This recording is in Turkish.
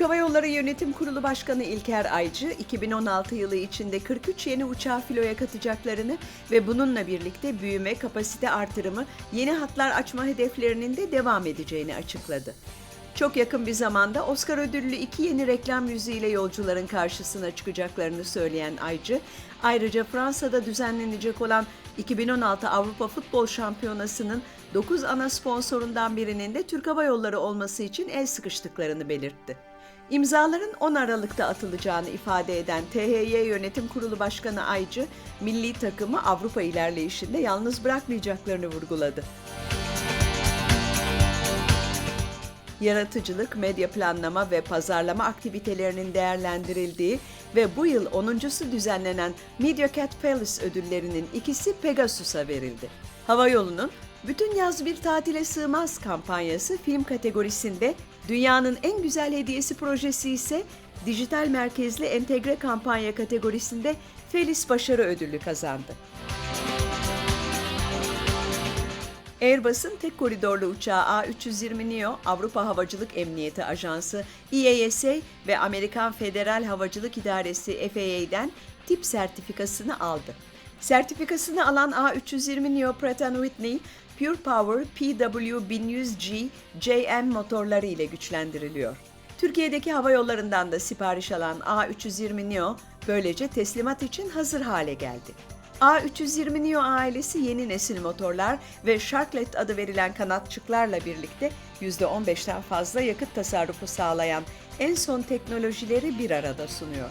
Yolları Yönetim Kurulu Başkanı İlker Aycı, 2016 yılı içinde 43 yeni uçağı filoya katacaklarını ve bununla birlikte büyüme, kapasite artırımı, yeni hatlar açma hedeflerinin de devam edeceğini açıkladı. Çok yakın bir zamanda Oscar ödüllü iki yeni reklam yüzüğüyle yolcuların karşısına çıkacaklarını söyleyen Aycı, ayrıca Fransa'da düzenlenecek olan 2016 Avrupa Futbol Şampiyonası'nın 9 ana sponsorundan birinin de Türk Hava Yolları olması için el sıkıştıklarını belirtti. İmzaların 10 Aralık'ta atılacağını ifade eden THY Yönetim Kurulu Başkanı Aycı, milli takımı Avrupa ilerleyişinde yalnız bırakmayacaklarını vurguladı. Yaratıcılık, medya planlama ve pazarlama aktivitelerinin değerlendirildiği ve bu yıl 10.sü düzenlenen Media Cat Palace ödüllerinin ikisi Pegasus'a verildi. Havayolu'nun Bütün Yaz Bir Tatile Sığmaz kampanyası film kategorisinde Dünyanın En Güzel Hediyesi projesi ise Dijital Merkezli Entegre Kampanya kategorisinde Felis Başarı Ödülü kazandı. Airbus'un tek koridorlu uçağı A320 Neo, Avrupa Havacılık Emniyeti Ajansı EASA ve Amerikan Federal Havacılık İdaresi FAA'den tip sertifikasını aldı. Sertifikasını alan A320 Neo Pratt Whitney, Pure Power PW1100G JM motorları ile güçlendiriliyor. Türkiye'deki hava yollarından da sipariş alan A320 Neo böylece teslimat için hazır hale geldi. A320 Neo ailesi yeni nesil motorlar ve Sharklet adı verilen kanatçıklarla birlikte %15'ten fazla yakıt tasarrufu sağlayan en son teknolojileri bir arada sunuyor.